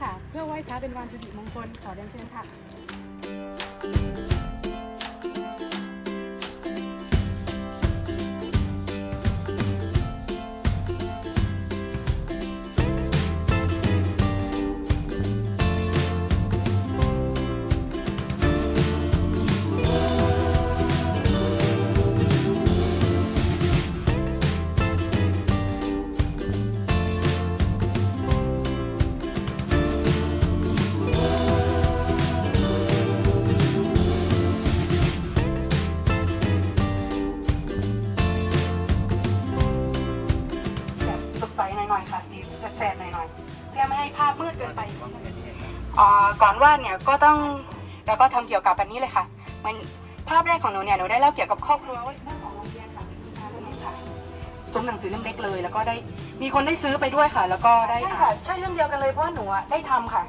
ค่ะ เพื่อไหว้พระเป็นวันสิริมงคลขอเรียนเชิญค่ะ ก่อนวาดเนี่ยก็ต้องเราก็ทำเกี่ยวกับแบบนี้เลยค่ะ มันภาพแรกของหนูเนี่ยหนูได้เล่าเกี่ยวกับครอบครัวว่าเรื่องของโรงเรียนค่ะที่มาเรื่องนี้ค่ะซุ้มหนังสือเล่มเล็กเลย แล้วก็ได้มีคนได้ซื้อไปด้วยค่ะ แล้วก็ได้ใช่ค่ะใช่เรื่องเดียวกันเลยเพราะว่าหนูอะได้ทำค่ะ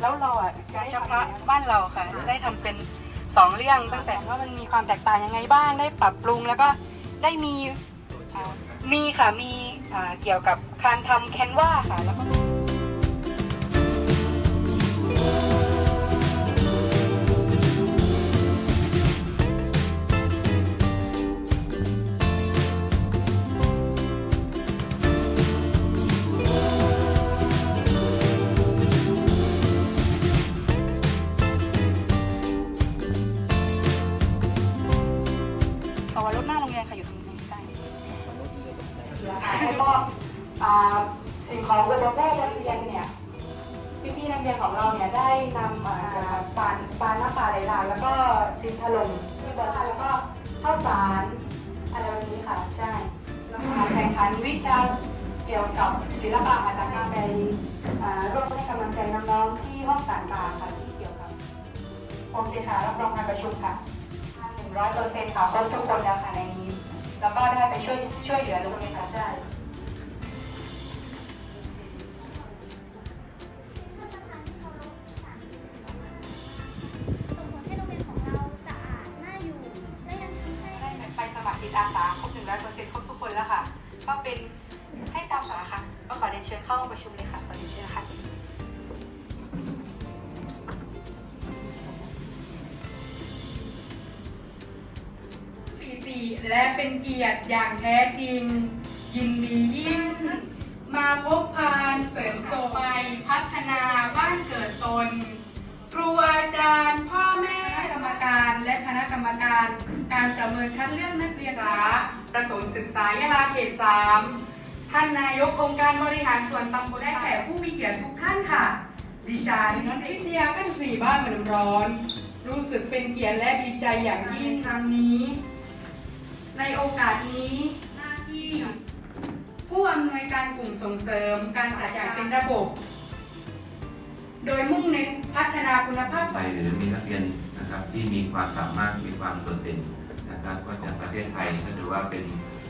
แล้วเราอะเฉพาะบ้านเราค่ะ ได้ทำเป็นสองเรื่องตั้งแต่ว่ามันมีความแตกต่างยังไงบ้างได้ปรับปรุงแล้วก็ได้มีอ่ามีค่ะมีอ่าเกี่ยวกับการทำแคนวาค่ะแล้วก็ สิ่งของอุปโภคนักเรียนเนี่ยพี่ๆนักเรียนของเราเนี่ยได้นำอ่าปานปานน้ำปลาไหลหลากแล้วก็ดินถล่มที่บ้านแล้วก็ข้าวสารอะไรแบบนี้ค่ะใช่แล้วก็แข่งขันวิชาเกี่ยวกับศิลปะหัตถกรรมในอ่าร่วมให้กำลังใจน้องๆที่ห้องต่างๆค่ะที่เกี่ยวกับกรมเสถารับรองการประชุมค่ะหนึ่งร้อยเปอร์เซ็นต์ค่ะครบทุกคนแล้วค่ะในนี้ แล้วก็ได้ไปช่วยช่วยเหลือโรงเรียนค่ะใช่ ร้อยเปอร์เซ็นต์ครบทุกคนแล้วค่ะ ก็เป็นให้ตามสาค่ะ ก็ขอเรียนเชิญเข้าประชุมเลยค่ะ ขอเรียนเชิญค่ะปีติและเป็นเกียรติอย่างแท้จริง ยินดียิ่ง มาพบพานเสริมโตไปพัฒนาบ้านเกิดตน ครูอาจารย์พ่อแม่ การและคณะกรรมการ การประเมินคัดเลือกนักเรียนสาประถมศึกษายะลาเขตสามท่านนายกองค์การบริหารส่วนตำบลและแขกผู้มีเกียรติทุกท่านค่ะ ดิฉันนันทิทยากันสี่บ้านมือนร้อน รู้สึกเป็นเกียรติและดีใจอย่างยิ่งครั้งนี้ ในโอกาสนี้หน้าที่ผู้อำนวยการกลุ่มส่งเสริมการจัดอย่างเป็นระบบ โดยมุ่งเน้นพัฒนาคุณภาพไปหรือมีนักเรียนนะครับที่มีความสามารถมีความโดดเด่นนะครับก็จากประเทศไทยก็ถือว่าเป็น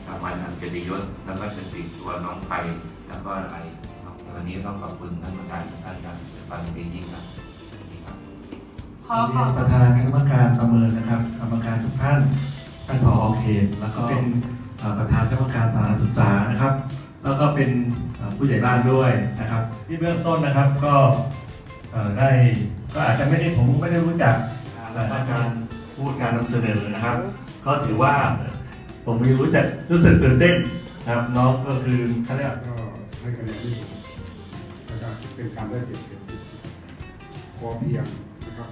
รางวัลอันเกียรติยศแล้วก็จะติดตัวน้องไปแล้วก็อะไรวันนี้ต้องขอบคุณท่านประธานทุกท่านครับฟังดียิ่งครับสวัสดีครับขอขอบประธานคณะกรรมการประเมินนะครับกรรมการทุกท่านท่านผอเขตแล้วก็เป็นเอ่อประธานคณะกรรมการสถานศึกษานะครับ แล้วก็เป็นเอ่อผู้ใหญ่บ้านด้วยนะครับที่เบื้องต้นนะครับก็เอ่อ ได้ก็อาจจะไม่ได้ผมไม่ได้รู้จักและการพูดการนำเสนอนะครับ ก็ถือว่าผมมีรู้จักรู้สึกตื่นเต้นนะครับน้องก็คือเขาเรียกก็ให้คะแนนที่ผมนะครับเป็นการได้เปรียบเทียบที่พอเพียงนะครับ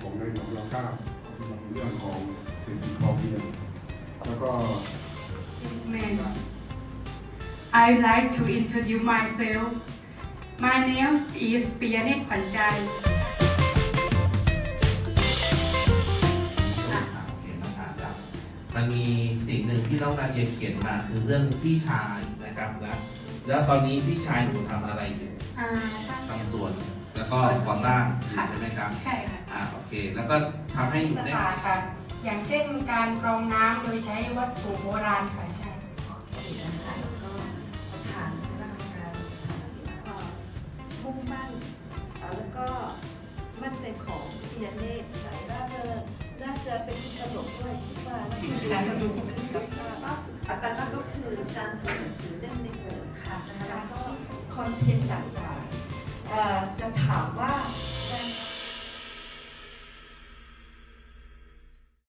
ของในหลวงรัชกาลเรื่องของเศรษฐกิจพอเพียงแล้วก็ Amen. I'd like to introduce myself. My name is ปิยเนตรขวัญใจเขียนมาถามครับมันมีสิ่งหนึ่งที่น้องนาเดียเขียนมาคือเรื่องพี่ชายนะครับแล้วแล้วตอนนี้พี่ชายหนูทำอะไรอยู่อ่าตั้งทำสวน แล้วก็ก่อสร้างอยู่ใช่ไหมครับใช่ค่ะอ่าโอเค แล้วก็ทำให้หนูได้ต่างๆค่ะ อย่างเช่นการกรองน้ำโดยใช้วัตถุโบราณค่ะใช่นะคะ การดูอัตลักษณ์ก็คือการทำหนังสือเล่มเล็กเลยค่ะนะคะก็คอนเทนต์ต่างๆจะถามว่า